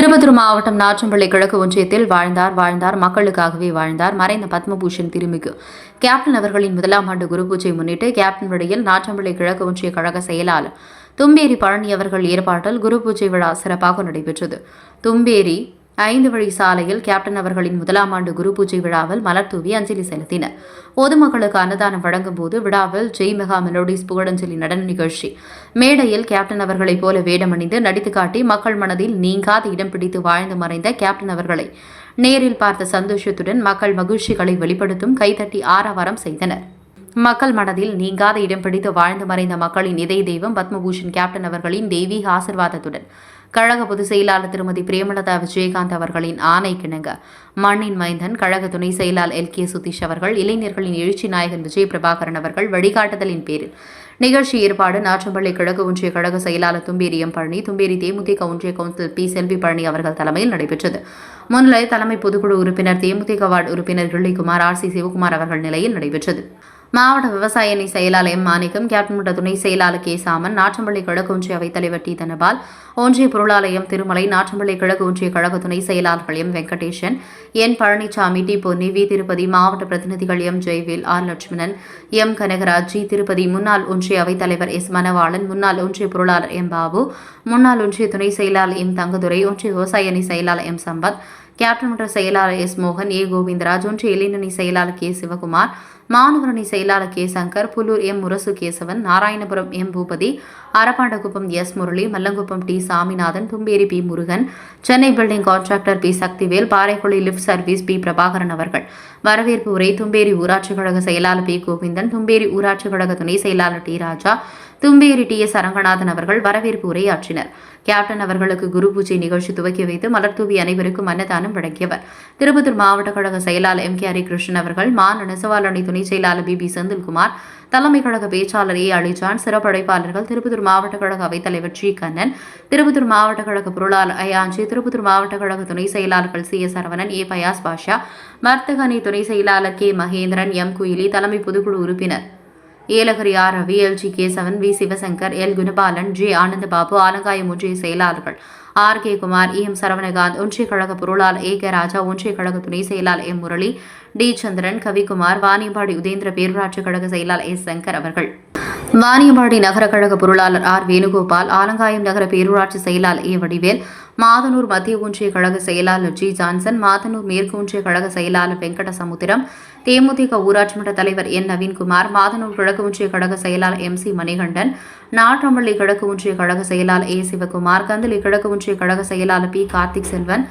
திருப்பத்தூர் மாவட்டம் நாற்றம்பள்ளி கிழக்கு ஒன்றியத்தில் வாழ்ந்தார் வாழ்ந்தார் மக்களுக்காகவே வாழ்ந்தார் மறைந்த பத்மபூஷன் திருமிகு. கேப்டன் அவர்களின் முதலாம் ஆண்டு குரு பூஜை முன்னிட்டு கேப்டன் விடையில் நாற்றம்பள்ளி கிழக்கு ஒன்றிய கழக செயலாளர் தும்பேரி பழனி அவர்கள் ஏற்பாட்டில் குரு பூஜை விழா சிறப்பாக நடைபெற்றது. தும்பேரி ஐந்து வழி சாலையில் கேப்டன் அவர்களின் முதலாம் ஆண்டு குரு பூஜை விழாவில் மலர் தூவி அஞ்சலி செலுத்தினர். பொதுமக்களுக்கு அன்னதானம் வழங்கும் போது விழாவில் ஜெய் மெகா மெலோடிஸ் புகழஞ்சலி நடன நிகழ்ச்சி. மேடையில் கேப்டன் அவர்களைப் போல வேடமணிந்து நடித்து காட்டி மக்கள் மனதில் நீங்காத இடம் பிடித்து வாழ்ந்து மறைந்த கேப்டன் அவர்களை நேரில் பார்த்த சந்தோஷத்துடன் மக்கள் மகிழ்ச்சிகளை வெளிப்படுத்தும் கைதட்டி ஆரவாரம் செய்தனர். மக்கள் மனதில் நீங்காத இடம் பிடித்து வாழ்ந்து மறைந்த மக்களின் இதய தெய்வம் பத்மபூஷன் கேப்டன் அவர்களின் தெய்வீக ஆசிர்வாதத்துடன் கழக பொதுச் செயலாளர் திருமதி பிரேமலதா விஜயகாந்த் அவர்களின் ஆணை கிணங்க. மண்ணின் மைந்தன் கழக துணை செயலாளர் எல். கே. சுதீஷ் அவர்கள் இளைஞர்களின் எழுச்சி நாயகன் விஜய் பிரபாகரன் அவர்கள் வழிகாட்டுதலின் பேரில். நிகழ்ச்சி ஏற்பாடு நாற்றம்பள்ளி கிழக்கு ஒன்றிய கழக செயலாளர் தும்பேரி எம். பழனி தும்பேரி தேமுதிக ஒன்றிய கவுன்சிலர் பி. செல்வி பழனி அவர்கள் தலைமையில் நடைபெற்றது. முன்னிலை தலைமை பொதுக்குழு உறுப்பினர் தேமுதிக வார்டு உறுப்பினர் கிள்ளிக்குமார் ஆர். சி. சிவகுமார் அவர்கள் நிலையில் நடைபெற்றது. மாவட்ட விவசாய அணி செயலாளர் எம் மாணிக்கம் கேப்டன்மன்ற துணை செயலாளர் கே சாமன் நாற்றம்பள்ளி கிழக்கு ஒன்றிய அவைத்தலைவர் டி தனபால் ஒன்றிய பொருளாலயம் திருமலை நாற்றம்பள்ளி கிழக்கு ஒன்றிய கழக துணை செயலாளர்கள் M Venkatesan N Palanisamy T Ponni V Tirupati மாவட்ட பிரதிநிதிகள் M Jaivel R Lakshmanan M Kanagaraj G Tirupati முன்னாள் ஒன்றிய அவைத்தலைவர் எஸ் மணவாளன் முன்னாள் ஒன்றிய பொருளாளர் எம் பாபு முன்னாள் ஒன்றிய துணை செயலாளர் எம் தங்கதுரை ஒன்றிய விவசாய அணி செயலாளர் எம் சம்பத் கேப்டன் மன்ற செயலாளர் எஸ் மோகன் ஏ கோவிந்தராஜ் ஒன்று இளைஞரணி செயலாளர் கே சிவகுமார் மாணவரணி செயலாளர் K Shankar Pullur M Murasu Kesavan Narayanapuram M Bhupathi Arappandakuppam S Murali Mallankuppam T Saminathan Thumberi P Murugan Chennai building contractor P Sakthivel Paraikuzhi lift service P Prabhakaran அவர்கள். வரவேற்பு உரை தும்பேரி ஊராட்சி கழக செயலாளர் பி கோவிந்தன் தும்பேரி ஊராட்சி கழக துணை செயலாளர் T Raja Thumberi T S Aranganathan அவர்கள் வரவேற்பு உரையாற்றினர். கேப்டன் அவர்களுக்கு குரு பூஜை நிகழ்ச்சி துவக்கி வைத்து மலர்தூவி அனைவருக்கும் அன்னதானம் வழங்கியவர். திருப்பத்தூர் மாவட்ட கழக செயலாளர் எம் கே ஹரிகிருஷ்ணன் அவர்கள் மாநில நெசவாளணி துணை செயலாளர் பி பி செந்தில்குமார் தலைமை கழக பேச்சாளர் ஏ அலிஜான் சிறப்படைப்பாளர்கள் திருப்பத்தூர் மாவட்ட கழக அவைத்தலைவர் ஜி கண்ணன் திருப்பத்தூர் மாவட்ட கழக பொருளாளர் ஐயாஞ்சி திருப்பத்தூர் மாவட்ட கழக துணை செயலாளர்கள் C S Saravanan A Fayaz Basha வர்த்தக துணை செயலாளர் கே மகேந்திரன் எம் குயிலி தலைமை பொதுக்குழு உறுப்பினர். Yelagiri R Ravi L. G. Kesavan V. Sivashankar L. Gunabalan G. Anandababu Alangayam ஒன்றிய செயலாளர்கள். R. K. Kumar E. M. Saravanakanth ஒன்றிய கழக பொருளாளர் ஏ. கே. ராஜா ஒன்றிய கழக துணை செயலாளர் எம். முரளி டி. சந்திரன் கவிக்குமார் வாணியம்பாடி உதேந்திர பேரூராட்சி கழக செயலாளர் எஸ். சங்கர் அவர்கள். வாணியம்பாடி நகர கழக பொருளாளர் ஆர். வேணுகோபால் ஆலங்காயம் நகர பேரூராட்சி செயலாளர் ஏ. வடிவேல் மாதனூர் மத்திய ஒன்றிய கழக செயலாளர் ஜி. ஜான்சன் மாதனூர் மேற்கு ஒன்றிய கழக செயலாளர் வெங்கட சமுத்திரம் தேமுதிக ஊராட்சி மன்ற தலைவர் என். நவீன்குமார் மாதனூர் கிழக்கு ஒன்றிய கழக செயலாளர் எம். சி. மணிகண்டன் நாற்றம்பள்ளி கிழக்கு ஒன்றிய கழக செயலாளர் ஏ. சிவகுமார் கந்தளி கிழக்கு ஒன்றிய கழக செயலாளர் பி. கார்த்திக் செல்வன்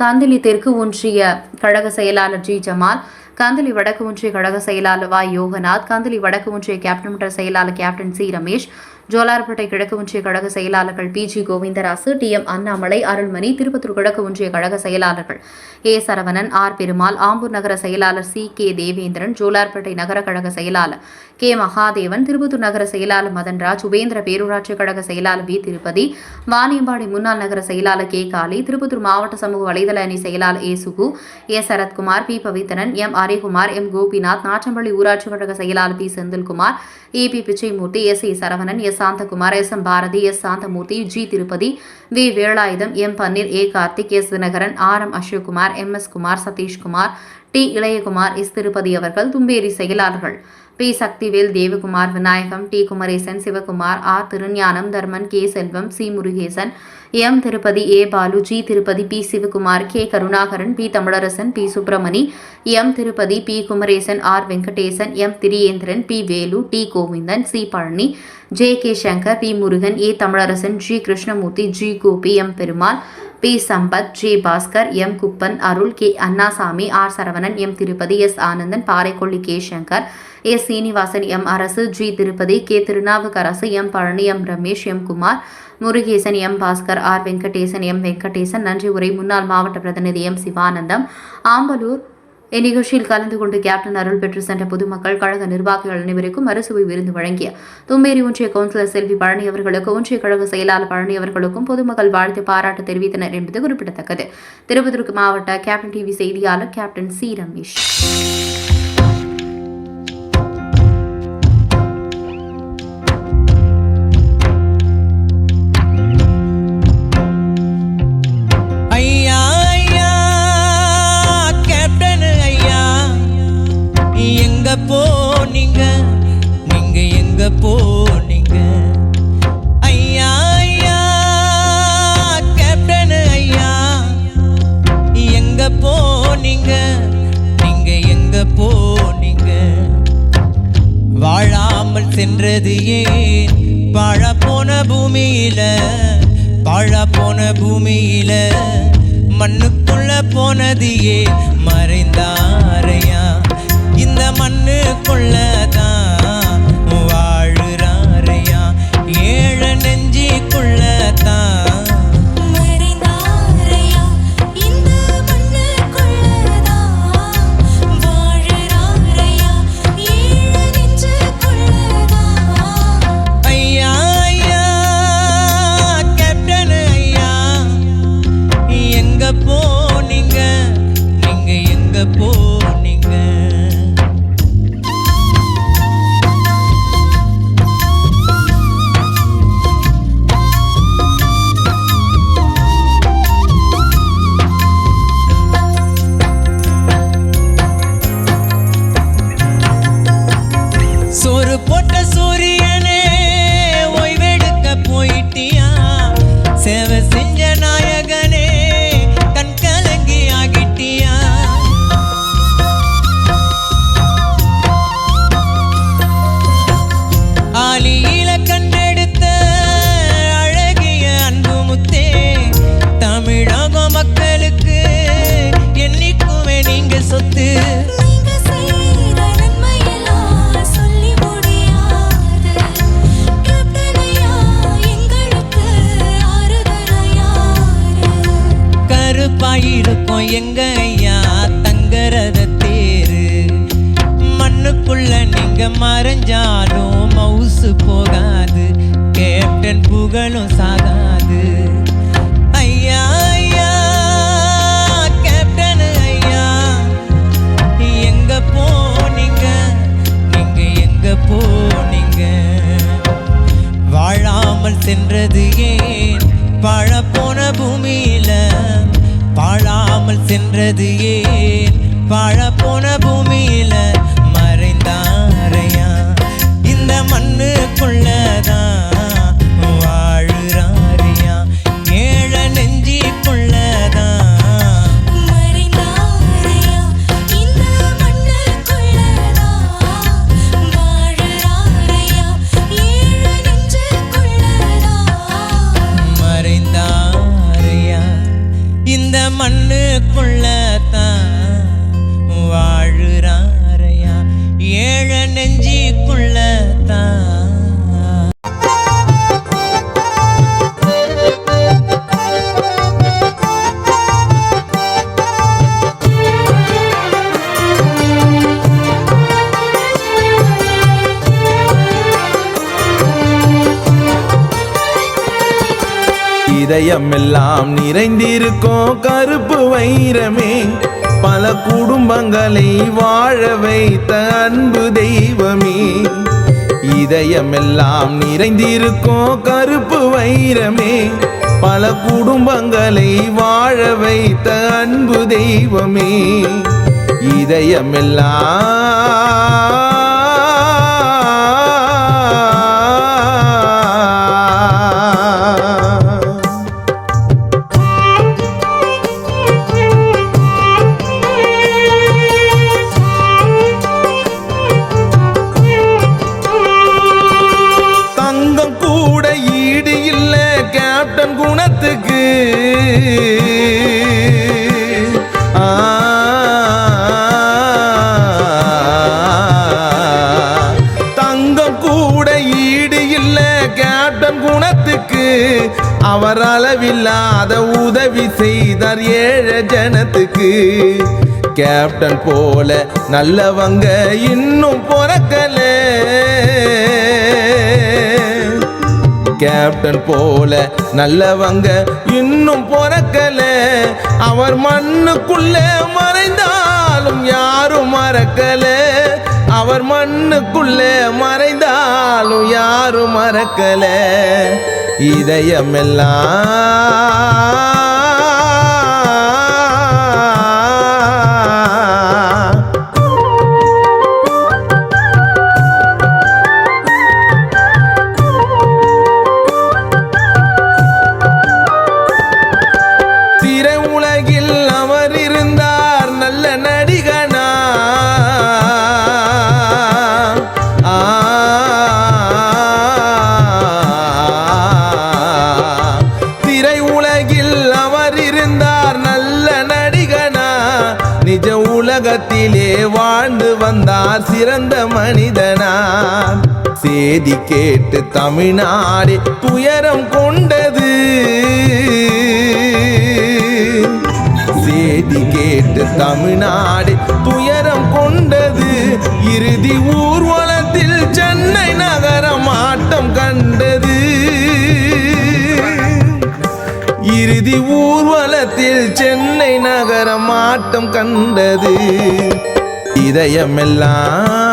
கந்தளி தெற்கு ஒன்றிய கழக செயலாளர் ஜி. ஜமால் கந்தளி வடக்கு ஒன்றிய கழக செயலாளர் வா. யோகநாத் கந்தளி வடக்கு ஒன்றிய கேப்டன் மன்ற செயலாளர் கேப்டன் சி. ரமேஷ் ஜோலார்பேட்டை கிழக்கு ஒன்றிய கழக செயலாளர்கள் P G Govindarasu T M Annamalai Arulmani Tirupattur கிழக்கு ஒன்றிய கழக செயலாளர்கள். ஏ சரவணன் ஆர் பெருமாள் ஆம்பூர் நகர செயலாளர் சி கே தேவேந்திரன் ஜோலார்பேட்டை நகர கழக செயலாளர் கே மகாதேவன் திருப்பத்தூர் நகர செயலாளர் மதன்ராஜ் உபேந்திர பேரூராட்சி கழக செயலாளர் வி திருப்பதி வாணியம்பாடி முன்னாள் நகர செயலாளர் கே காளி திருப்பத்தூர் மாவட்ட சமூக வலைதள அணி செயலாளர் A Sugu A Sarathkumar P Pavithran M Arikumar M Gopinath Natrampalli ஊராட்சி கழக செயலாளர் P Senthilkumar A P Pichaimoorthy S A Saravanan S Santhakumar S M Bharathi S Santhamoorthy G. Tirupati V. Velayutham M. Panneer A. Karthik S. Dinakaran R. M. Ashokkumar M. S. Kumar Sathishkumar T. Ilayakumar S. Tirupati அவர்கள் தும்பேரி செயலாளர்கள். P. Sakthivel Devakumar Vinayagam T. Kumaresan Sivakumar R Thirugnanam Dharman K. Selvam C. Murugesan M. Tirupati A. Balu G. Tirupati P. Sivakumar K. Karunakaran P. Tamilarasan P. Subramani M. Tirupati P. Kumaresan R. Venkatesan M. Thiriyendran P. Velu T. Govindan C. Palani J. K. Shankar P. Murugan A. Tamilarasan G. Krishnamoorthy G. Gopi M. Perumal P. Sampath G. Bhaskar M. Kuppan Arul K. Annasamy R. Saravanan M. Tirupati S. Anandan Paraikolli K. Shankar S Srinivasan M. Arasu G. Tirupati K. Thirunavukkarasu M. Palani M. Ramesh M. Kumar Murugesan M. Bhaskar R. Venkatesan M. Venkatesan நன்றி உரை முன்னாள் மாவட்ட பிரதிநிதி M. Sivanandam ஆம்பலூர் இந்நிகழ்ச்சியில் கலந்து கொண்டு captain அருள் பெற்று சென்ற பொதுமக்கள் கழக நிர்வாகிகள் அனைவருக்கும் அரசுவை விருந்து வழங்கிய தும்பேரி ஒன்றிய கவுன்சிலர் செல்வி பழனி அவர்களுக்கு ஒன்றிய கழக செயலாளர் பழனி அவர்களுக்கும் பொதுமக்கள் வாழ்த்து பாராட்டு தெரிவித்தனர் என்பது குறிப்பிடத்தக்கது. திருப்பத்தூர் மாவட்ட கேப்டன் டிவி செய்தியாளர் கேப்டன் சி ரமேஷ். போனீங்க. ஐயா ஐயா கேப்டன் ஐயா எங்க போனீங்க? நீங்க எங்க போனீங்க? வாழாமல் சென்றது ஏன்? பாழா போன பூமியில பாழா போன பூமியில மண்ணுக்குள்ள போனதையே மறைந்தாரையா? இந்த மண்ணுக்குள்ளதான் சென்றது ஏன்? வாழப்ப நெஞ்சிக்குள்ள தான் இதயமெல்லாம் நிறைந்திருக்கோம் கருப்பு வைரமே. பல குடும்பங்களை வாழ வைத்த அன்பு தெய்வமே இதயமெல்லாம் நிறைந்திருக்கும் கருப்பு வைரமே பல குடும்பங்களை வாழ வைத்த அன்பு தெய்வமே இதயமெல்லாம் கேப்டன் போல நல்லவங்க இன்னும் பிறக்கல. கேப்டன் போல நல்லவங்க இன்னும் பிறக்கல. அவர் மண்ணுக்குள்ளே மறைந்தாலும் யாரும் மறக்கல. அவர் மண்ணுக்குள்ளே மறைந்தாலும் யாரும் மறக்கல. இதயமெல்லாம் உலகத்திலே வாழ்ந்து வந்தார் சிறந்த மனிதனார். சேதி கேட்டு தமிழ்நாடு துயரம் கொண்டது. சேதி கேட்டு தமிழ்நாடு துயரம் கொண்டது. இறுதி ஊர்வலத்தில் சென்னை நகரம் ஆட்டம் கண்டது. இறுதி ஊர்வலம் நகரம் ஆட்டம் கண்டது. இதயமெல்லாம்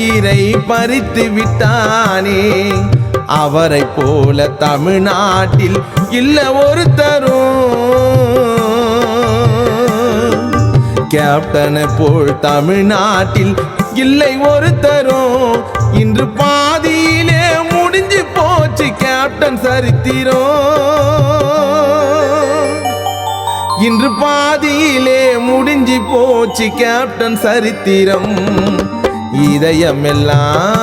உயிரை பறித்து விட்டானே. அவரை போல தமிழ்நாட்டில் இல்ல ஒருத்தரும். கேப்டனை போல் தமிழ்நாட்டில் இல்லை ஒருத்தரும். இன்று பாதியிலே முடிஞ்சு போச்சு கேப்டன் சரித்திரம் இன்று பாதியிலே முடிஞ்சு போச்சு கேப்டன் சரித்திரம். இதயமெல்லாம்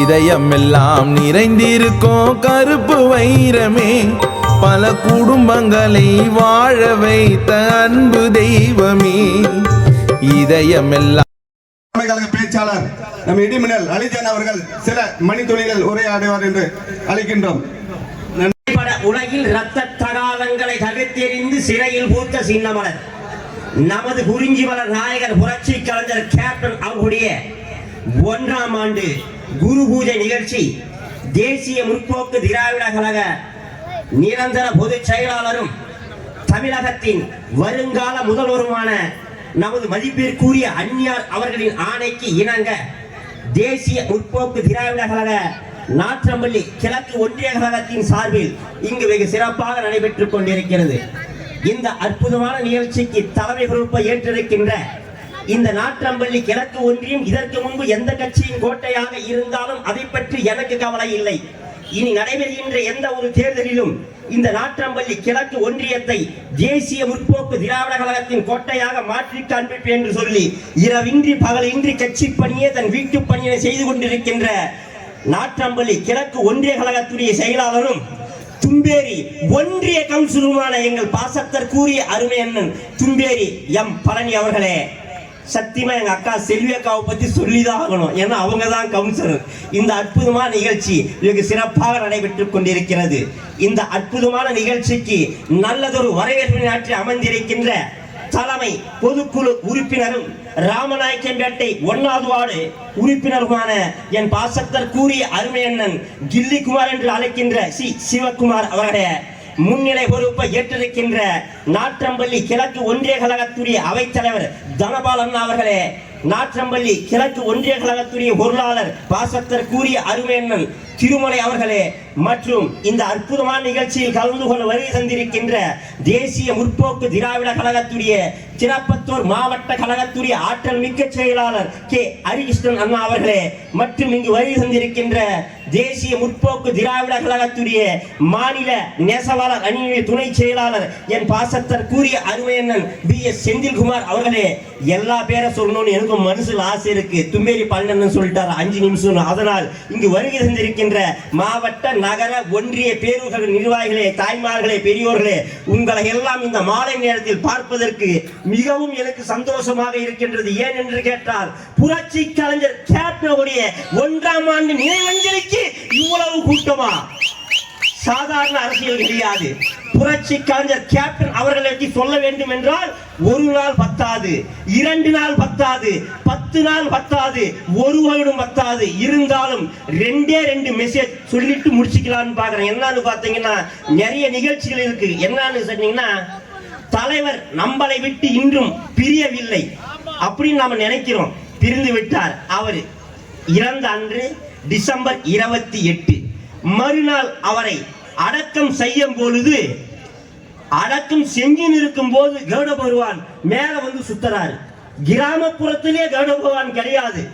இதயமெல்லாம் நிறைந்திருக்கும் கருப்பு வைரமே. பல குடும்பங்களை வாழ வைத்த அன்பு தெய்வமே. இதயமெல்லாம் பேச்சாளர் நம் இடிமின்னல் அலிஜான் அவர்கள் சில மணித்துளிகள் உரையாடுவார் என்று அழைக்கின்றோம் உலகில் ரத்த தகாதங்களை தகர்த்தெறிந்து சிறையில் பூத்த சின்னமலர். நமது குறிஞ்சிமலர் நாயகர் புரட்சி கலைஞர் கேப்டன் அவர்களுடைய ஒன்றாம் ஆண்டு குரு பூஜை நிகழ்ச்சி தேசிய முற்போக்கு திராவிட கழக நிரந்தர பொதுச் செயலாளரும் தமிழகத்தின் வருங்கால முதல்வருமான நமது மதிப்பிற்குரிய அந்நியார் அவர்களின் ஆணைக்கு இணங்க தேசிய முற்போக்கு திராவிட கழக நாற்றம்பள்ளி கிழக்கு ஒன்றிய கழகத்தின் சார்பில் இங்கு வெகு சிறப்பாக நடைபெற்றுக் கொண்டிருக்கிறது. இந்த அற்புதமான நிகழ்ச்சிக்கு தலைமை பொறுப்பை ஏற்றிருக்கின்ற இந்த நாற்றம்பள்ளி கிழக்கு ஒன்றியம் இதற்கு முன்பு எந்த கட்சியின் கோட்டையாக இருந்தாலும் அதை பற்றி எனக்கு கவலை இல்லை. இனி நடைபெறுகின்ற எந்த ஒரு தேர்தலிலும் இந்த நாற்றம்பள்ளி கிழக்கு ஒன்றியத்தை தேசிய முற்போக்கு திராவிட கழகத்தின் கோட்டையாக மாற்றி காண்பிப்பேன் என்று சொல்லி இரவின்றி பகலின்றி கட்சி பணியே தன் வீட்டு பணியை செய்து கொண்டிருக்கின்ற நாற்றம்பள்ளி கிழக்கு ஒன்றிய கழகத்துடைய செயலாளரும் தும்பேரி ஒன்றிய கவுன்சிலுமான எங்கள் பாசத்தற்குரிய அருமை அண்ணன் தும்பேரி எம் பழனி அவர்களே சத்தியமா எங்க அக்கா செல்வி அக்காவை பத்தி சொல்லிதான் ஆகணும். ஏன்னா அவங்க தான் கவுன்சிலர். இந்த அற்புதமான நிகழ்ச்சி வெகு சிறப்பாக நடைபெற்று கொண்டிருக்கிறது. இந்த அற்புதமான நிகழ்ச்சிக்கு நல்லதொரு வரவேற்பு ஆற்றி அமர்ந்திருக்கின்ற தலைமை பொதுக்குழு உறுப்பினரும் ராமநாயக்கன்பேட்டை ஒன்னாவது வார்டு உறுப்பினருமான என் பாசத்தர் கூறிய அருமையண்ணன் கில்லிக்குமார் என்று அழைக்கின்ற சி. சிவகுமார் அவருடைய முன்னிலை பொறுப்பை ஏற்றிருக்கின்ற நாற்றம்பள்ளி கிழக்கு ஒன்றிய கழகத்துடைய அவைத்தலைவர் தனபாலன் அவர்களே நாற்றம்பள்ளி கிழக்கு ஒன்றிய கழகத்துடைய பொருளாளர் பாசத்தர் கூறிய அருமையண்ணன் திருமலை அவர்களே மற்றும் இந்த அற்புதமான நிகழ்ச்சியில் கலந்து கொள்ள வருகை தந்திருக்கின்ற தேசிய முற்போக்கு திராவிட கழகத்துடைய சிறப்பத்தூர் மாவட்ட கழகத்துடைய ஆற்றல் மிக்க செயலாளர் கே. ஹரிகிருஷ்ணன் அண்ணா அவர்களே மற்றும் இங்கு வருகை தந்திருக்கின்ற தேசிய முற்போக்கு திராவிட கழகத்துடைய மாநில நேசவாளர் அணியுடைய துணை செயலாளர் என் பாசத்தர் கூறிய அருமையண்ணன் பி எஸ். செந்தில்குமார் அவர்களே எல்லா பேரை சொல்லணும்னு எனக்கும் மனசுல ஆசை இருக்கு. தும்பேரி பழனன்னு சொல்லிட்டாரு அஞ்சு நிமிஷம் அதனால் இங்கு வருகை தந்திருக்கின்ற மாவட்ட நகர ஒன்றிய பேருகள் நிர்வாகிகளே தாய்மார்களே பெரியோர்களே உங்களை எல்லாம் இந்த மாலை நேரத்தில் பார்ப்பதற்கு மிகவும் எனக்கு சந்தோஷமாக இருக்கின்றது. ஏன் என்று கேட்டால் புரட்சி கலைஞர் கேப்டனுடைய ஒன்றாம் ஆண்டு நினைவஞ்சலிக்கு இவ்வளவு கூட்டமா? சாதாரண அரசியல் கிடையாது. புரட்சி கலைஞர் கேப்டன் அவர்களை பற்றி சொல்ல வேண்டும் என்றால் ஒரு நாள் பத்தாது இரண்டு நாள் பத்தாது பத்து நாள் பத்தாது ஒரு வருடம் பத்தாது. இருந்தாலும் ரெண்டே ரெண்டு மெசேஜ் சொல்லிட்டு முடிச்சுக்கலாம்னு பாக்குறேன் என்னன்னு பாத்தீங்கன்னா நிறைய நிகழ்ச்சிகள் இருக்கு. என்னன்னு சொன்னீங்கன்னா தலைவர் நம்மளை விட்டு இன்றும் பிரியவில்லை. அப்படின்னு நாம நினைக்கிறோம். பிரிந்து விட்டார். அவர் இறந்த அன்று டிசம்பர் இருபத்தி எட்டு. மறுநாள் அவரை அடக்கம் செய்யும் பொழுது அடக்கம் செஞ்சு இருக்கும் போது கருட பகவான் மேல வந்து சுத்தறாரு. கிராமப்புறத்திலே கருட பகவான் கிடையாது.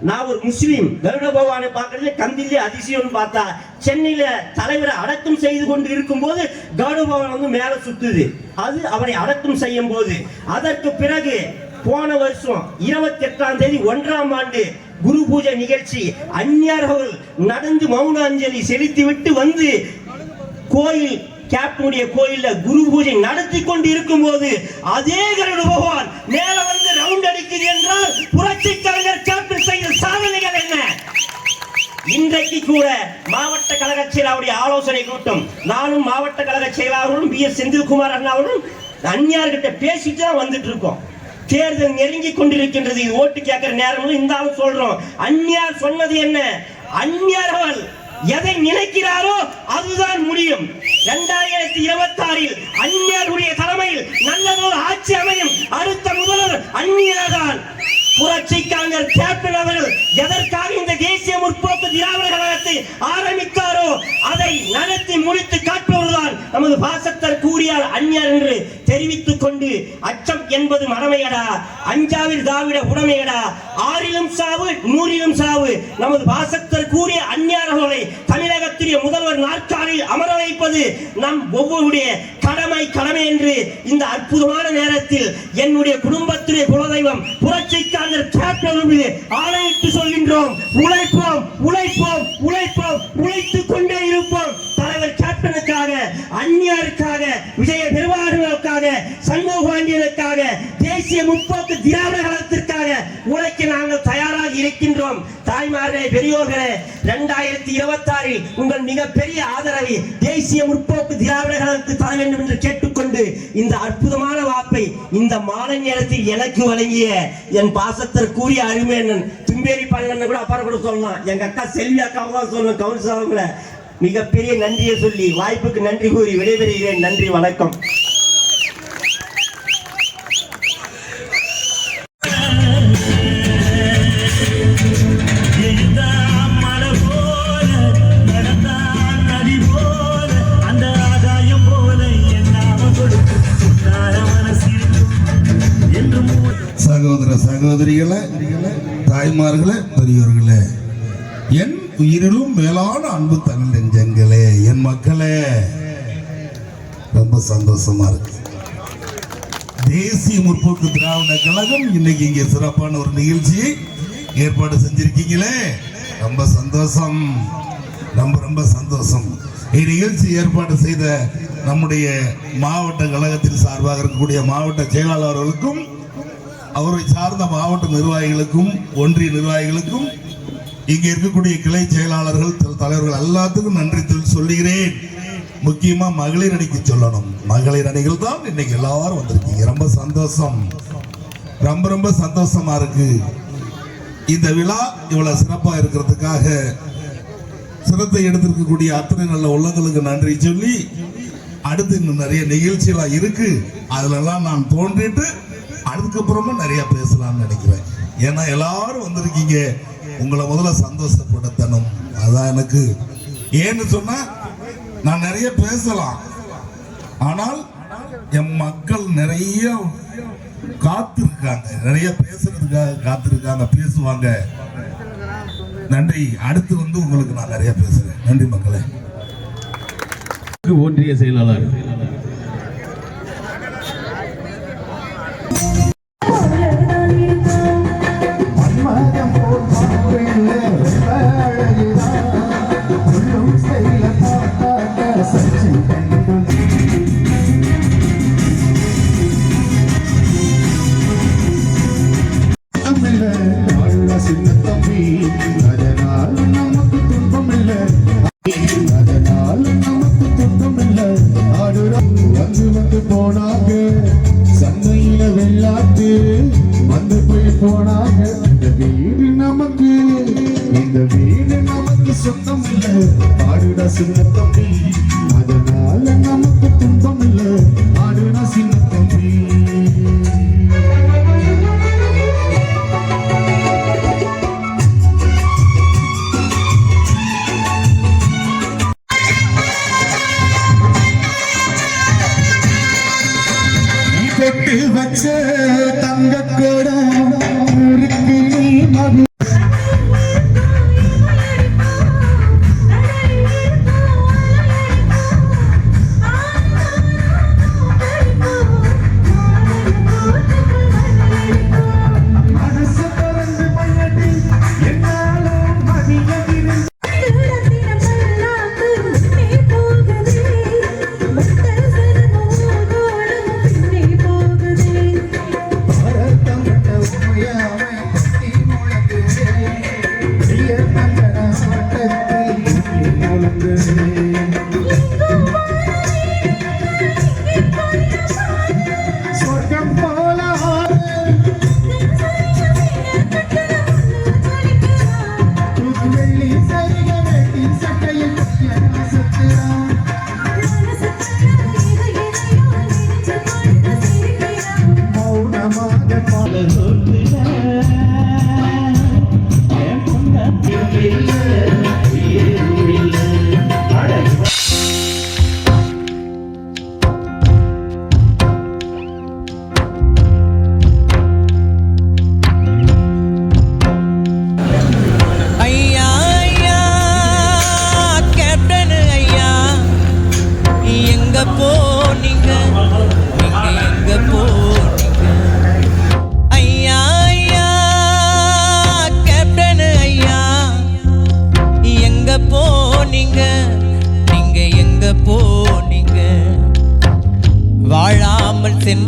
நான் ஒரு முஸ்லீம். கருட பகவானை பார்க்கறது கந்திலே அதிசயம்னு பார்த்தா சென்னையில தலைவரை அடக்கம் செய்து கொண்டு இருக்கும்போது கருட பகவான் வந்து மேல சுத்துது. அது அவரை அடக்கம் செய்யும் போது. அதற்கு பிறகு போன வருஷம் இருபத்தி எட்டாம் தேதி ஒன்றாம் ஆண்டு குரு பூஜை நிகழ்ச்சி அந்நியர்கள் நடந்து மௌன அஞ்சலி செலுத்தி விட்டு வந்து கோயில் கேப்டனுடைய கோயில்ல குரு பூஜை நடத்தி கொண்டு இருக்கும் போது அதே கருடு பகவான் மேல வந்து ரவுண்ட் அடிக்குது என்றால் புரட்சி கலைஞர் கேப்டன் செய்த சாதனைகள் என்ன? இன்றைக்கு கூட மாவட்ட கழக செயலாளருடைய ஆலோசனை கூட்டம். நானும் மாவட்ட கழக செயலாளரும் பி எஸ் செந்தில்குமார் அண்ணாவும் அந்நியார்கிட்ட பேசிட்டு தான் வந்துட்டு இருக்கோம். தேர்தல் நெருங்கி கொண்டிருக்கின்றது. இது ஓட்டு கேட்கிற நேரம் இந்த ஆள் சொல்றோம். அந்நியார் சொன்னது என்ன? அந்நியர்கள் எதை நினைக்கிறாரோ அதுதான் முடியும். இரண்டாயிரத்தி இருபத்தி ஆறில் அந்நியருடைய தலைமையில் நல்லதொரு ஆட்சி அமையும். அடுத்த முதல்வர் அந்நியர்தான். புரட்சி காங்கிரஸ் கேப்டன் அவர்கள் எதற்காக இந்த தேசிய முற்போக்கு திராவிட கழகத்தை ஆரம்பித்தாரோ அதை நடத்தி முடித்து காட்டுவதுதான் நமது பாசத்தர் கூறியார் அந்நியர் என்று தெரிவித்துக் கொண்டு அச்சம் என்பது மறமையடா அஞ்சாவில் தாவிட உடமையடா. ஆறிலும் சாவு நூறிலும் சாவு. நமது பாசத்தர் கூறிய அந்நியர்களை தமிழகத்துடைய முதல்வர் என்பது நம் ஒவ்வொருடைய கடமை கடமை என்று இந்த அற்புதமான நேரத்தில் என்னுடைய குடும்பத்துடைய குலதெய்வம் புரட்சிக்காரர் கேப்டன் ஆணையிட்டு சொல்கின்றோம். உழைப்போம் உழைப்போம் உழைப்போம் உழைத்துக் கொண்டே இருப்போம். தலைவர் கேப்டனுக்காக அந்நியருக்காக விஜய நிர்வாகங்களுக்காக சண்முக பாண்டியனுக்காக தேசிய முற்போக்கு திராவிட கழகத்திற்காக உழைக்க நாங்கள் தயாராக இருக்கின்றோம். தாய்மார்களே பெரியோர்களே இரண்டாயிரத்தி இருபத்தி ஆறில் உங்கள் மிகப்பெரிய ஆதரவை தேசிய முற்போக்கு திராவிட கழகத்துக்கு தர வேண்டும் என்று கேட்டுக்கொண்டு இந்த அற்புதமான வாப்பை இந்த மாலை நேரத்தில் எனக்கு வழங்கிய என் பாசத்திற்குரிய கூறிய அருமையண்ணன் தும்பேரி கூட அப்புறம் கூட சொல்லலாம். எங்க அக்கா செல்வி அக்காவை தான் சொல்லணும் கவுன்சில் அவங்கள. மிகப்பெரிய நன்றியை சொல்லி வாய்ப்புக்கு நன்றி கூறி விடைபெறுகிறேன். நன்றி வணக்கம். உயிரிலும் மேலான அன்பு தமிழ் நெஞ்சங்களே என் மக்களே. ரொம்ப சந்தோஷமா இருக்கு. தேசிய முற்போக்கு திராவிட கழகம் இன்னைக்கு இங்க சிறப்பான ஒரு நிகழ்ச்சி ஏற்பாடு செஞ்சிருக்கீங்களே. ரொம்ப சந்தோஷம். ரொம்ப ரொம்ப சந்தோஷம். இந்நிகழ்ச்சி ஏற்பாடு செய்த நம்முடைய மாவட்ட கழகத்தின் சார்பாக இருக்கக்கூடிய மாவட்ட செயலாளர் அவர்களுக்கும் அவரை சார்ந்த மாவட்ட நிர்வாகிகளுக்கும் ஒன்றிய நிர்வாகிகளுக்கும் இங்க இருக்கக்கூடிய கிளை செயலாளர்கள் தலைவர்கள் எல்லாத்துக்கும் நன்றி சொல்லுகிறேன். முக்கியமா மகளிர் அணிக்கு சொல்லணும். மகளிர் அணிகள் தான் இன்னைக்கு எல்லாரும் வந்திருக்கீங்க. ரொம்ப சந்தோஷம். ரொம்ப ரொம்ப சந்தோஷமா இருக்கு. இந்த விழா இவ்வளவு சிறப்பா இருக்கிறதுக்காக சிரத்தை எடுத்திருக்கக்கூடிய அத்தனை நல்ல உள்ளங்களுக்கு நன்றி சொல்லி அடுத்து இன்னும் நிறைய நிகழ்ச்சியெல்லாம் இருக்கு. அதுலலாம் நான் தோன்றிட்டு அதுக்கப்புறமும் நிறைய பேசலாம்னு நினைக்கிறேன். ஏன்னா எல்லாரும் வந்திருக்கீங்க. உங்களை முதல்ல சந்தோஷப்படுத்தணும். அதான் எனக்கு. ஏன்னு சொன்னா நான் நிறைய பேசலாம். ஆனால் என் மக்கள் நிறைய காத்திருக்காங்க. நிறைய பேசுறதுக்காக காத்திருக்காங்க பேசுவாங்க. நன்றி. அடுத்து வந்து உங்களுக்கு நான் நிறைய பேசுறேன். நன்றி மக்களே. ஒன்றிய செயலாளர். அதனால்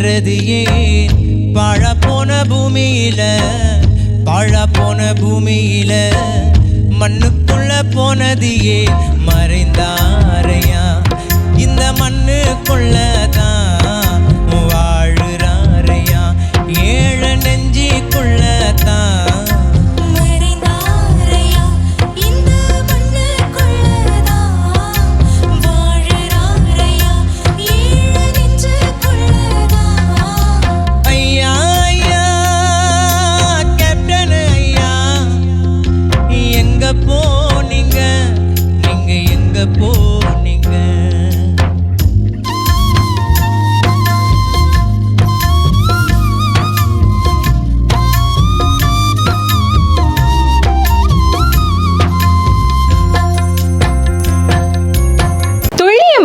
வாழாமல் ஏன் பழ போன பூமியில பழ போன பூமியில மண்ணுக்குள்ள போனது ஏன் மறைந்தாரையா இந்த மண்ணுக்குள்ள